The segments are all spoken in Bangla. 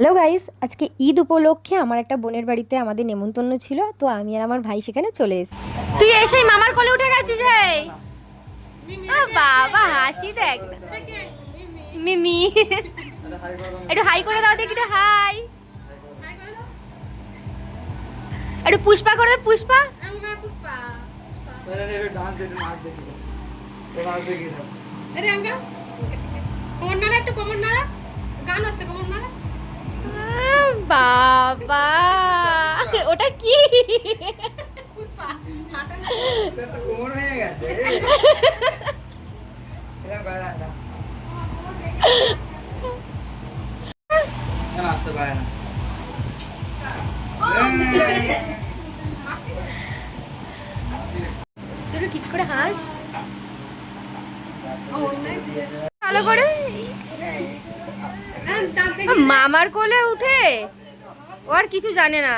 হ্যালো গাইস আজকে ঈদ উপলক্ষে আমার একটা বোনের বাড়িতে আমাদের নেমন্তন্ন ছিল তো আমি আর আমার ভাই সেখানে চলে এসেছি। তুই এসেই মামার কোলে উঠে গেছিস হে বাবা হাসি দেখ না। মিমি। একটু হাই করে দাও দেখি একটু হাই। একটু পুষ্পা করে দে পুষ্পা। ডান্স দেখি নাচ দেখি তো নাচ দেখি দাও আরে আঙ্কা কোমর নাড়া একটু কোমর নাড়া গান হচ্ছে কোমর নাড়া না। তুই ঠিক করে হাস? ভালো করে। মামার কোলে উঠে। ও আর কিছু জানে না।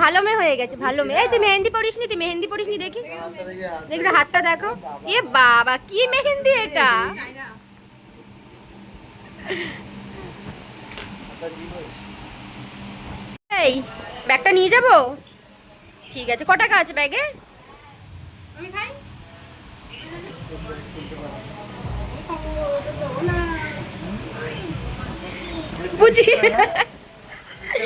ভালো মেয়ে হয়ে গেছে ভালো মেয়ে। এই তুই মেহেন্দি পড়িস নি তুই মেহেন্দি পড়িস নি দেখি। দেখি হাতটা দেখো। এ বাবা কি মেহেন্দি এটা? এই ব্যাগটা নিয়ে যাব? ঠিক আছে ক টাকা আছে ব্যাগে? আমি খাই। বুঝি।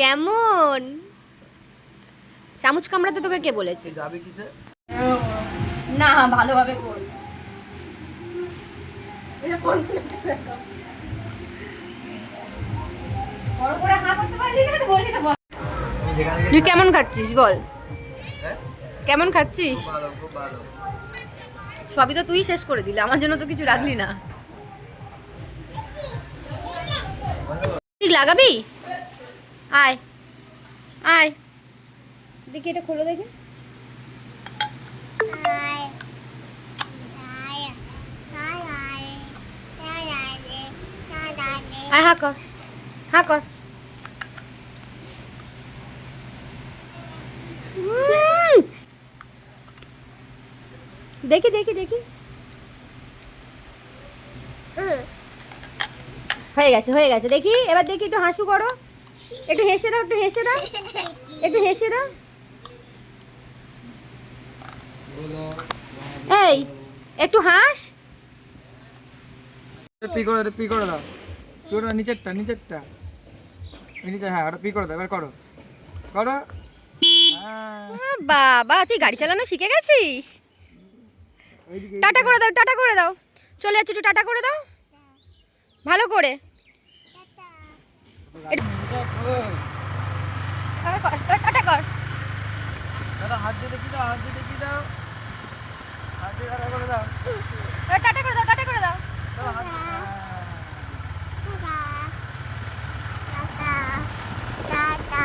কেমন? চামচ কামড়াতে তোকে কে বলেছে? যাবি কিসে না ভালোভাবে কর তুই কেমন খাচ্ছিস বল। হ্যাঁ? কেমন খাচ্ছিস? ভালো খুব ভালো। সবই তো তুই শেষ করে দিলি আমার জন্য তো কিছু রাখলি না। ঠিক লাগাবি? আয়। আয়। দেখি এটা খোলো দেখি। আয়। হা কর। হা কর। দেখি দেখি দেখি। হয়ে গেছে হয়ে গেছে। দেখি এবার দেখি একটু হাসু করো। একটু হেসে দাও একটু হেসে দাও। একটু হেসে দাও। এই একটু হাস। পি করে দে পি করে দাও। পি করে দাও নিচেরটা নিচেরটা। নিচে হ্যাঁ ওটা পি করে দাও এবার করো। করো। হ্যাঁ বাবা তুই গাড়ি চালানো শিখে গেছিস? টাটা করে দাও টাটা করে দাও। চলে যাচ্ছি একটু টাটা করে দাও। ভালো করে। টাটা কর, দাও টাটা করে দাও।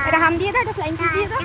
এটা হাম দিয়ে দাও এটা ফ্লাইং দিয়ে দাও